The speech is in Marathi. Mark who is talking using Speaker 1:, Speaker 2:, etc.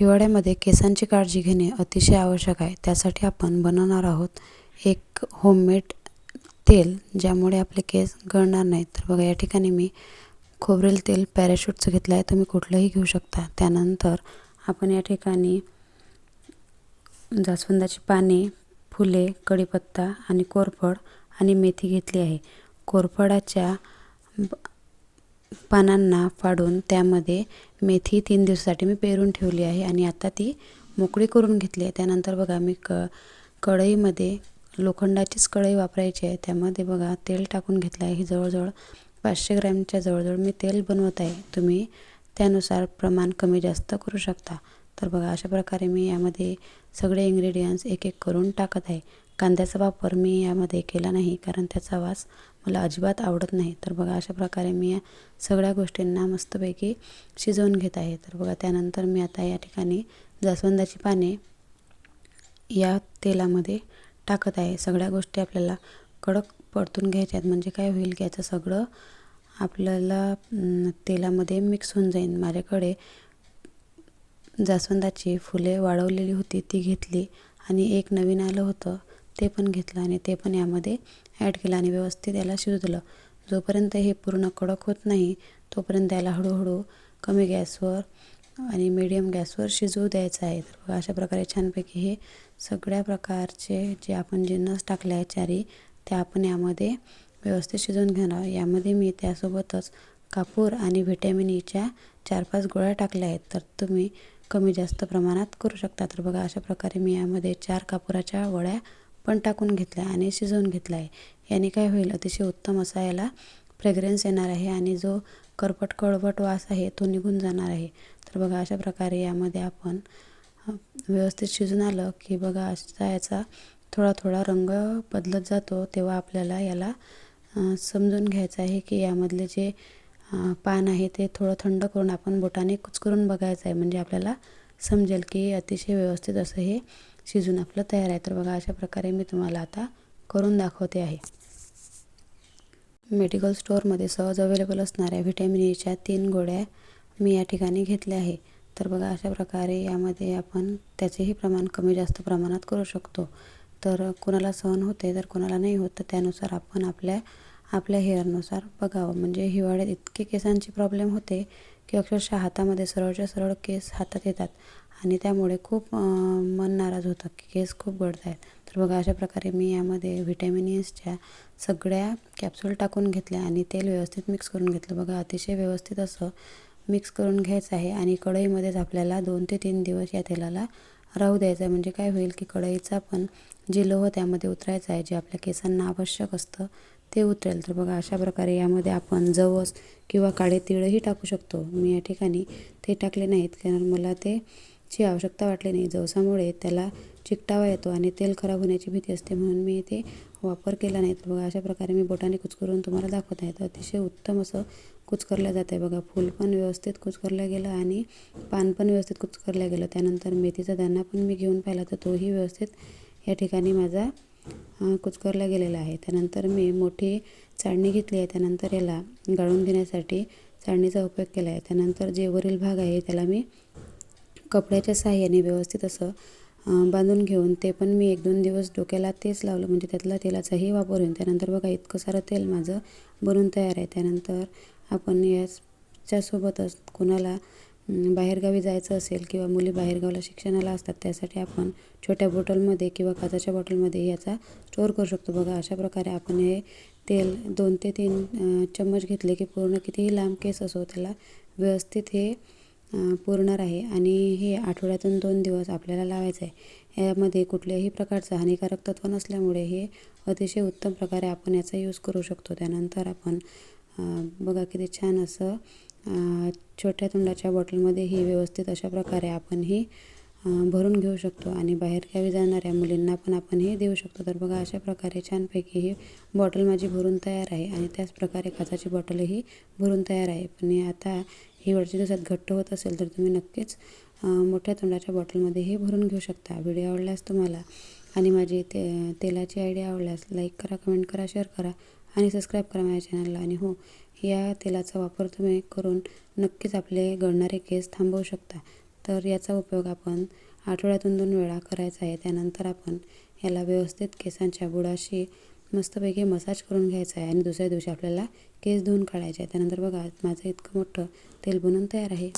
Speaker 1: हिवाळ्यामध्ये केसांची काळजी घेणे अतिशय आवश्यक आहे. त्यासाठी आपण बनवणार आहोत एक होममेड तेल ज्यामुळे आपले केस गळणार नाहीत. तर बघा या ठिकाणी मी खोबरेल तेल पॅराशूटचं घेतलं आहे तुम्ही कुठलंही घेऊ शकता. त्यानंतर आपण या ठिकाणी जास्वंदाची पाने फुले कढीपत्ता आणि कोरफड आणि मेथी घेतली आहे. कोरफडाच्या पानांना फाडून त्यामध्ये मेथी तीन दिवसासाठी मी पेरून ठेवली आहे आणि आता ती मोकळी करून घेतली आहे. त्यानंतर बघा मी क कढईमध्ये लोखंडाचीच कढई वापरायची आहे. त्यामध्ये बघा तेल टाकून घेतलं आहे. ही जवळजवळ पाचशे ग्रॅमच्या जवळजवळ मी तेल बनवत आहे. तुम्ही त्यानुसार प्रमाण कमी जास्त करू शकता. तर बघा अशा प्रकारे मी यामध्ये सगळे इंग्रेडियंट्स एक एक करून टाकत आहे. कांद्याचा वापर मी यामध्ये केला नाही कारण त्याचा वास मला अजिबात आवडत नाही. तर बघा अशा प्रकारे मी या सगळ्या गोष्टींना मस्तपैकी शिजवून घेत आहे. तर बघा त्यानंतर मी आता या ठिकाणी जास्वंदाची पाने या तेलामध्ये टाकत आहे. सगळ्या गोष्टी आपल्याला कडक परतून घ्यायच्या आहेत. म्हणजे काय होईल की याचं सगळं आपल्याला तेलामध्ये मिक्स होऊन जाईल. माझ्याकडे जास्वंदाची फुले वाळवलेली होती ती घेतली आणि एक नवीन आलं होतं. ते पण घेतलं आणि ते पण यामध्ये ॲड केलं आणि व्यवस्थित याला शिजलं. जोपर्यंत हे पूर्ण कडक होत नाही तोपर्यंत याला हळूहळू कमी गॅसवर आणि मीडियम गॅसवर शिजवू द्यायचं आहे. तर बघा अशा प्रकारे छानपैकी हे सगळ्या प्रकारचे जे आपण जिन्नस टाकले आहे चारी ते आपण यामध्ये व्यवस्थित शिजवून घेणार. यामध्ये मी त्यासोबतच कापूर आणि व्हिटॅमिन ईच्या e चार पाच गोळ्या टाकल्या आहेत. तर तुम्ही कमी जास्त प्रमाणात करू शकता. तर बघा अशा प्रकारे मी यामध्ये चार कापुराच्या वड्या पण टाकून घेतल्या आणि शिजवून घेतला आहे याने काय होईल? अतिशय उत्तम असा याला फ्रेग्रन्स येणार आहे आणि जो करपट कळवट वास आहे तो निघून जाणार आहे. तर बघा अशा प्रकारे यामध्ये आपण व्यवस्थित शिजून आलं की बघा असा याचा थोडा थोडा रंग बदलत जातो. तेव्हा आपल्याला याला समजून घ्यायचं आहे की यामधले जे पान आहे ते थोडं थंड करून आपण बोटाने कुचकरून बघायचं आहे. म्हणजे आपल्याला समजेल की अतिशय व्यवस्थित असं हे शिजून आपलं तयार आहे. तर बघा अशा प्रकारे मी तुम्हाला आता करून दाखवते आहे. मेडिकल स्टोअरमध्ये सहज अवेलेबल असणाऱ्या व्हिटॅमिन एच्या तीन गोळ्या मी या ठिकाणी घेतल्या आहे. तर बघा अशा प्रकारे यामध्ये आपण त्याचेही प्रमाण कमी जास्त प्रमाणात करू शकतो. तर कोणाला सहन होते तर कोणाला नाही होत तर त्यानुसार आपण आपल्या आपल्या हेअरनुसार बघावं. म्हणजे हिवाळ्यात इतके केसांची प्रॉब्लेम होते की अक्षरशः हातामध्ये सरळच्या सरळ केस हातात येतात. आणि त्यामुळे खूप मन नाराज होतं की केस खूप गळत आहेत तर बघा अशा प्रकारे मी यामध्ये व्हिटॅमिन एसच्या सगळ्या कॅप्सूल टाकून घेतल्या आणि तेल व्यवस्थित मिक्स करून घेतलं. बघा अतिशय व्यवस्थित असं मिक्स करून घ्यायचं आहे आणि कढईमध्येच आपल्याला दोन ते तीन दिवस या तेलाला राहू द्यायचं आहे. म्हणजे काय होईल की कढईचा पण जे लोह त्यामध्ये उतरायचं आहे जे आपल्या केसांना आवश्यक असतं ते उतरेल. तर बघा अशा प्रकारे यामध्ये आपण जवस किंवा काळे तिळही टाकू शकतो. मी या ठिकाणी ते टाकले नाहीत. कारण मला ते ची आवश्यकता वाटली नाही. जवसामुळे त्याला चिकटावा येतो आणि तेल खराब होण्याची भीती असते म्हणून मी ते वापर केला नाही. तर बघा अशा प्रकारे मी बोटाने कुचकरून तुम्हाला दाखवत आहे. तर अतिशय उत्तम असं कुचकरलं जातं आहे बघा. फूल पण व्यवस्थित कुचकरलं गेलं आणि पान पण व्यवस्थित कुचकरलं गेलं. त्यानंतर मेथीचा दाणा पण मी घेऊन पाहिला तर तोही व्यवस्थित या ठिकाणी माझा कुचकरला गेलेला आहे. त्यानंतर मी मोठी चाळणी घेतली आहे. त्यानंतर याला गाळून घेण्यासाठी चाळणीचा उपयोग केला आहे. त्यानंतर जे वरील भाग आहे त्याला मी कपड्याच्या साह्याने व्यवस्थित असं बांधून घेऊन ते पण मी एक दोन दिवस डोक्याला तेच लावलं. म्हणजे त्यातला तेलाचाही वापर होईल. त्यानंतर बघा इतकं सारं तेल माझं बनून तयार आहे. त्यानंतर आपण याच्यासोबतच कोणाला बाहेरगावी जायचं असेल किंवा मुली बाहेरगावला शिक्षणाला असतात त्यासाठी आपण छोट्या बॉटलमध्ये किंवा काचाच्या बॉटलमध्ये याचा स्टोअर करू शकतो. बघा अशा प्रकारे आपण हे तेल दोन ते तीन चम्मच घेतले की पूर्ण कितीही लांब केस असो त्याला व्यवस्थित हे पुरणार आहे आणि हे आठवड्यातून दोन दिवस आपल्याला लावायचं आहे. यामध्ये कुठल्याही प्रकारचं हानिकारक तत्व नसल्यामुळे हे अतिशय उत्तम प्रकारे आपण याचा यूज करू शकतो. त्यानंतर आपण बघा किती छान असं छोट्या तोंडाच्या बॉटलमध्ये ही व्यवस्थित अशा प्रकारे आपण ही भरून घेऊ शकतो. आणि बाहेरगावी जाणाऱ्या मुलींना पण आपण हे देऊ शकतो. तर बघा अशा प्रकारे छानपैकी ही बॉटल माझी भरून तयार आहे. आणि त्याच प्रकारे काचाची बॉटलही भरून तयार आहे. पण आता हिवाळ्याच्या दिवसात घट्ट होत असेल तर तुम्ही नक्कीच मोठ्या तोंडाच्या बॉटलमध्ये हे भरून घेऊ शकता. व्हिडिओ आवडल्यास तुम्हाला आणि माझी ते तेलाची आयडिया आवडल्यास लाईक करा कमेंट करा शेअर करा आणि सबस्क्राईब करा माझ्या चॅनलला. आणि हो या तेलाचा वापर तुम्ही करून नक्कीच आपले गळणारे केस थांबवू शकता. तर याचा उपयोग आपण आठवड्यातून दोन वेळा करायचा आहे. त्यानंतर आपण याला व्यवस्थित केसांच्या बुडाशी मस्तपैकी मसाज करून घ्यायचा आहे आणि दुसऱ्या दिवशी आपल्याला केस धुवून काढायचे आहे. त्यानंतर बघा माझं इतकं मोठं तेल बनवून तयार आहे.